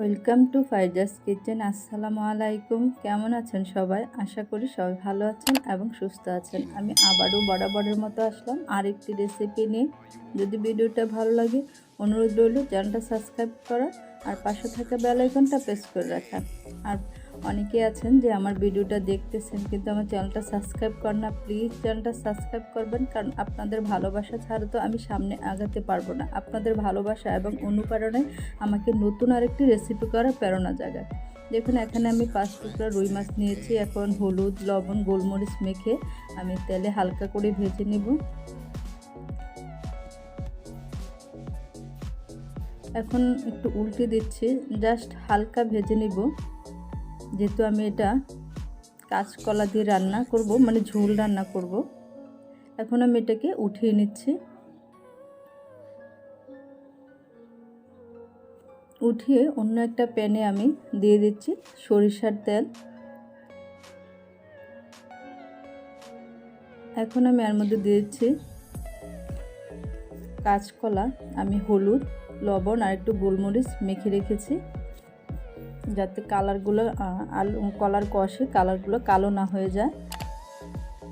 Welcome to ফাইজাস kitchen, আসসালামু আলাইকুম। কেমন আছেন সবাই? আশা করি সবাই ভালো আছেন এবং সুস্থ আছেন। আমি আবারও বরাবরের মতো আসলাম আরেকটি রেসিপি নিয়ে। যদি ভিডিওটা ভালো লাগে, অনুরোধ রইল চ্যানেলটা সাবস্ক্রাইব করা আর পাশে থাকা বেল আইকনটা প্রেস করে রাখা। আর অনেকে আছেন যে আমার ভিডিওটা দেখতেছেন, কিন্তু আমার চ্যানেলটা সাবস্ক্রাইব করেন না। প্লিজ চ্যানেলটা সাবস্ক্রাইব করবেন, কারণ আপনাদের ভালোবাসা ছাড়া তো আমি সামনে আগাতে পারব না। আপনাদের ভালোবাসা এবং অনুপ্রেরণায় আমাকে নতুন আরেকটি রেসিপি করার প্রেরণা জাগায়। দেখুন, এখানে আমি পাঁচ টুকরা রুই মাছ নিয়েছি। এখন হলুদ, লবণ, গোলমরিচ মেখে আমি তেলে হালকা করে ভেজে নেব। এখন একটু উল্টে দিচ্ছি। জাস্ট হালকা ভেজে নিব। যেহেতু আমি এটা কাঁচকলা দিয়ে রান্না করব মানে ঝোল রান্না করব, এখন আমি এটাকে উঠিয়ে নিচ্ছি। উঠিয়ে অন্য একটা প্যানে আমি দিয়ে দিচ্ছি সরিষার তেল। এখন আমি এর মধ্যে দিয়ে দিচ্ছি কাঁচকলা, আমি হলুদ, লবণ আর একটু গোলমরিচ মেখে রেখেছি। যাতে কালারগুলো আলু, কলার কষে কালারগুলো কালো না হয়ে যায়।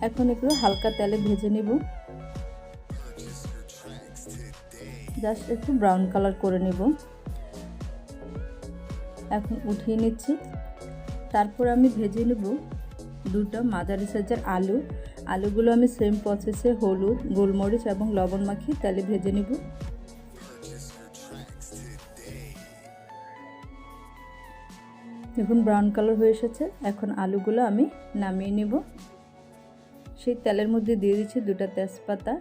এখন একটু হালকা তেলে ভেজে নেব। জাস্ট একটু ব্রাউন কালার করে নিব। এখন উঠিয়ে নিচ্ছি। তারপর আমি ভেজে নেব দুটো মাঝারি সাইজের আলু। আলুগুলো আমি সেম প্রসেসে হলুদ, গোলমরিচ এবং লবণ মাখিয়ে তেলে ভেজে নেব। দেখুন ব্রাউন কালার হয়ে এসেছে। এখন আলুগুলো আমি নামিয়ে নেব। সেই তেলের মধ্যে দিয়ে দিচ্ছি দুটা তেজপাতা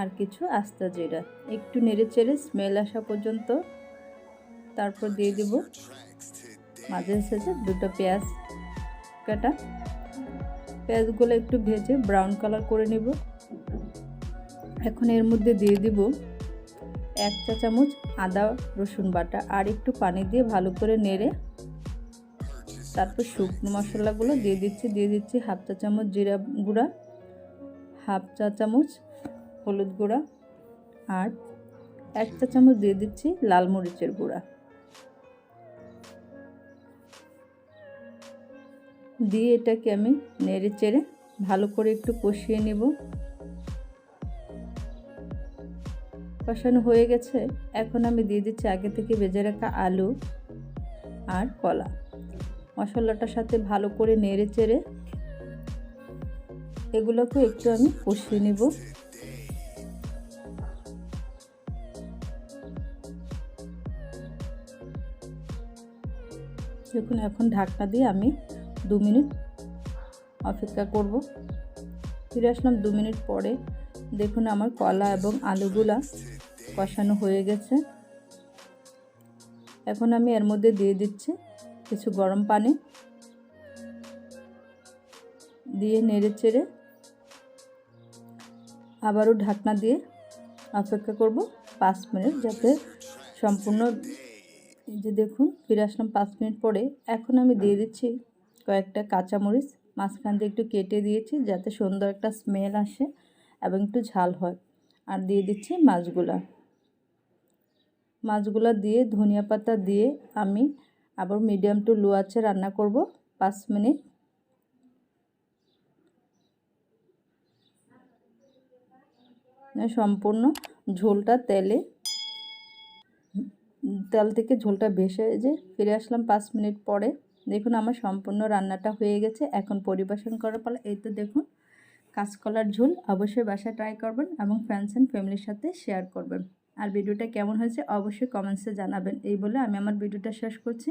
আর কিছু আস্তা জিরা। একটু নেড়ে চেড়ে স্মেল আসা পর্যন্ত তারপর দিয়ে দেব। মাঝে এসেছে দুটো পেঁয়াজ কাটা। পেঁয়াজগুলো একটু ভেজে ব্রাউন কালার করে নেব। এখন এর মধ্যে দিয়ে দিব এক চা চামচ আদা রসুন বাটা। আর একটু পানি দিয়ে ভালো করে নেড়ে তারপর শুকনো মশলাগুলো দিয়ে দিচ্ছি দিয়ে দিচ্ছি হাফ চা চামচ জিরা গুঁড়া, হাফ চা চামচ হলুদ গুঁড়া আর এক চা চামচ দিয়ে দিচ্ছি লাল মরিচের গুঁড়া। দিয়ে এটাকে আমি নেড়ে চেড়ে ভালো করে একটু কষিয়ে নেব। কষানো হয়ে গেছে, এখন আমি দিয়ে দিচ্ছি আগে থেকে বেজে রাখা আলু আর কলা। মশলাটার সাথে ভালো করে নেড়ে চেড়ে এগুলোকে একটু আমি কষিয়ে নেব। দেখুন, এখন ঢাকনা দিয়ে আমি দু মিনিট অপেক্ষা করব। ফিরে আসলাম দু মিনিট পরে। দেখুন, আমার কলা এবং আলুগুলা কষানো হয়ে গেছে। এখন আমি এর মধ্যে দিয়ে দিচ্ছি কিছু গরম পানি দিয়ে নেড়ে চেড়ে আবারও ঢাকনা দিয়ে অপেক্ষা করব পাঁচ মিনিট যাতে সম্পূর্ণ যে দেখুন, ফিরে আসলাম পাঁচ মিনিট পরে। এখন আমি দিয়ে দিচ্ছি কয়েকটা কাঁচামরিচ, মাঝখান দিয়ে একটু কেটে দিয়েছি যাতে সুন্দর একটা স্মেল আসে এবং একটু ঝাল হয়। আর দিয়ে দিচ্ছি মাছগুলা। মাছগুলা দিয়ে ধনিয়া পাতা দিয়ে আমি আবার মিডিয়াম টু লো আছে রান্না করব পাঁচ মিনিট। সম্পূর্ণ ঝোলটা তেলে। তেল থেকে ঝোলটা ভেসে যে ফিরে আসলাম পাঁচ মিনিট পরে। দেখুন আমার সম্পূর্ণ রান্নাটা হয়ে গেছে। এখন পরিবেশন করার পর এই তো দেখুন কাঁচকলার ঝোল। অবশ্যই বাসায় ট্রাই করবেন এবং ফ্রেন্ডস অ্যান্ড ফ্যামিলির সাথে শেয়ার করবেন। আর ভিডিওটা কেমন হয়েছে অবশ্যই কমেন্টসে জানাবেন। এই বলে আমি আমার ভিডিওটা শেষ করছি।